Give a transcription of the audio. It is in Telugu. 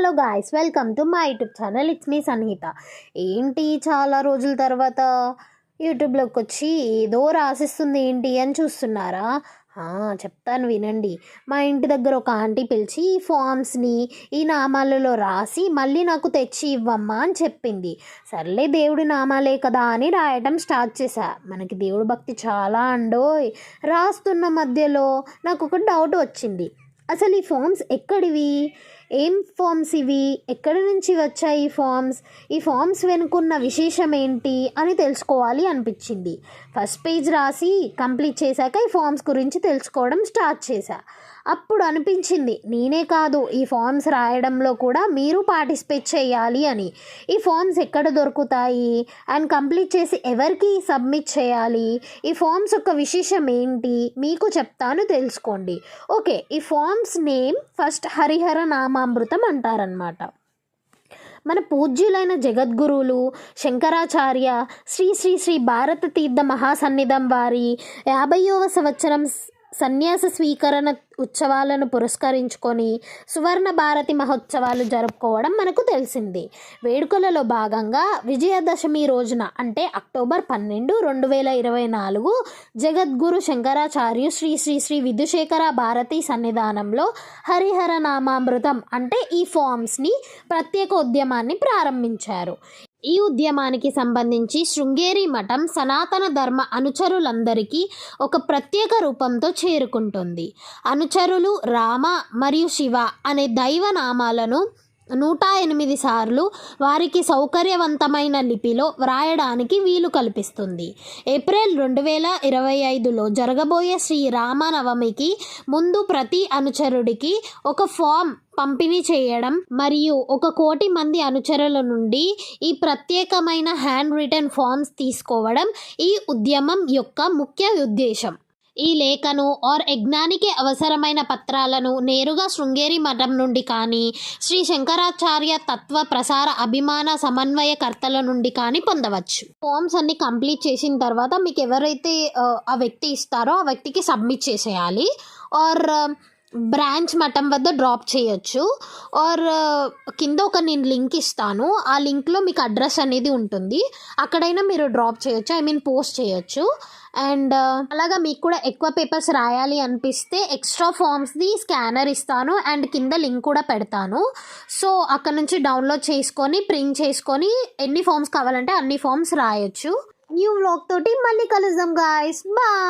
Hello guys welcome to my YouTube channel it's me Sanhita ఏంటి చాలా రోజుల తర్వాత యూట్యూబ్లోకి వచ్చి ఏదో రాసిస్తుంది ఏంటి అని చూస్తున్నారా? చెప్తాను వినండి. మా ఇంటి దగ్గర ఒక ఆంటీ పిలిచి ఈ ఫామ్స్ని ఈ నామాలలో రాసి మళ్ళీ నాకు తెచ్చి ఇవ్వమ్మా అని చెప్పింది. సర్లే దేవుడి నామాలే కదా అని రాయటం స్టార్ట్ చేశా. మనకి దేవుడి భక్తి చాలా అండోయ్. రాస్తున్న మధ్యలో నాకు ఒక డౌట్ వచ్చింది. అసలు ఈ ఫామ్స్ ఎక్కడివి? ఏం ఫామ్స్ ఇవి? ఎక్కడి నుంచి వచ్చాయి ఈ ఫామ్స్? ఈ ఫామ్స్ వెనుకున్న విశేషం ఏంటి అని తెలుసుకోవాలి అనిపించింది. ఫస్ట్ పేజ్ రాసి కంప్లీట్ చేశాక ఈ ఫామ్స్ గురించి తెలుసుకోవడం స్టార్ట్ చేశా. అప్పుడు అనిపించింది నేనే కాదు ఈ ఫామ్స్ రాయడంలో కూడా మీరు పార్టిసిపేట్ చేయాలి అని. ఈ ఫామ్స్ ఎక్కడ దొరుకుతాయి? అండ్ కంప్లీట్ చేసి ఎవరికి సబ్మిట్ చేయాలి? ఈ ఫామ్స్ యొక్క విశేషం ఏంటి? మీకు చెప్తాను తెలుసుకోండి. ఓకే ఈ forms name first Harihara Namamritam అంటారనమాట మన పూజ్యులైన జగద్గురువులు శంకరాచార్య శ్రీ శ్రీ శ్రీ భారత తీర్థ మహాసన్నిధం వారి యాభైవ సంవత్సరం సన్యాస స్వీకరణ ఉత్సవాలను పురస్కరించుకొని సువర్ణ భారతి మహోత్సవాలు జరుపుకోవడం మనకు తెలిసింది. వేడుకలలో భాగంగా విజయదశమి రోజున అంటే అక్టోబర్ పన్నెండు రెండు వేల ఇరవై నాలుగు జగద్గురు శంకరాచార్యు శ్రీ శ్రీ శ్రీ విధుశేఖర భారతి సన్నిధానంలో హరిహర నామామృతం అంటే ఈ ఫామ్స్ని ప్రత్యేక ఉద్యమాన్ని ప్రారంభించారు. ఈ ఉద్యమానికి సంబంధించి శృంగేరి మఠం సనాతన ధర్మ అనుచరులందరికీ ఒక ప్రత్యేక రూపంతో చేరుకుంటుంది. అనుచరులు రామ మరియు శివ అనే దైవ నామాలను నూట ఎనిమిది సార్లు వారికి సౌకర్యవంతమైన లిపిలో వ్రాయడానికి వీలు కల్పిస్తుంది. ఏప్రిల్ రెండు వేల ఇరవై ఐదులో జరగబోయే శ్రీరామనవమికి ముందు ప్రతి అనుచరుడికి ఒక ఫామ్ పంపిణీ చేయడం మరియు ఒక కోటి మంది అనుచరుల నుండి ఈ ప్రత్యేకమైన హ్యాండ్ రిటర్న్ ఫామ్స్ తీసుకోవడం ఈ ఉద్యమం యొక్క ముఖ్య ఉద్దేశం. ఈ లేఖను ఆర్ యజ్ఞానికి అవసరమైన పత్రాలను నేరుగా శృంగేరి మఠం నుండి కానీ శ్రీ శంకరాచార్య తత్వ ప్రసార అభిమాన సమన్వయకర్తల నుండి కానీ పొందవచ్చు. ఫామ్స్ అన్ని కంప్లీట్ చేసిన తర్వాత మీకు ఎవరైతే ఆ, ఆ వ్యక్తి ఇస్తారో ఆ వ్యక్తికి సబ్మిట్ చేసేయాలి. ఆర్ బ్రాంచ్ మఠం వద్ద డ్రాప్ చేయొచ్చు. ఆర్ కింద ఒక నేను లింక్ ఇస్తాను. ఆ లింక్లో మీకు అడ్రస్ అనేది ఉంటుంది. అక్కడైనా మీరు డ్రాప్ చేయొచ్చు. ఐ మీన్ పోస్ట్ చేయొచ్చు. అండ్ అలాగా మీకు కూడా ఎక్కువ పేపర్స్ రాయాలి అనిపిస్తే ఎక్స్ట్రా ఫామ్స్ది స్కానర్ ఇస్తాను. అండ్ కింద లింక్ కూడా పెడతాను. సో అక్కడ నుంచి డౌన్లోడ్ చేసుకొని ప్రింట్ చేసుకొని ఎన్ని ఫామ్స్ కావాలంటే అన్ని ఫామ్స్ రాయొచ్చు. న్యూ వ్లాగ్ తోటి మళ్ళీ కలుద్దాం గాయస్ బా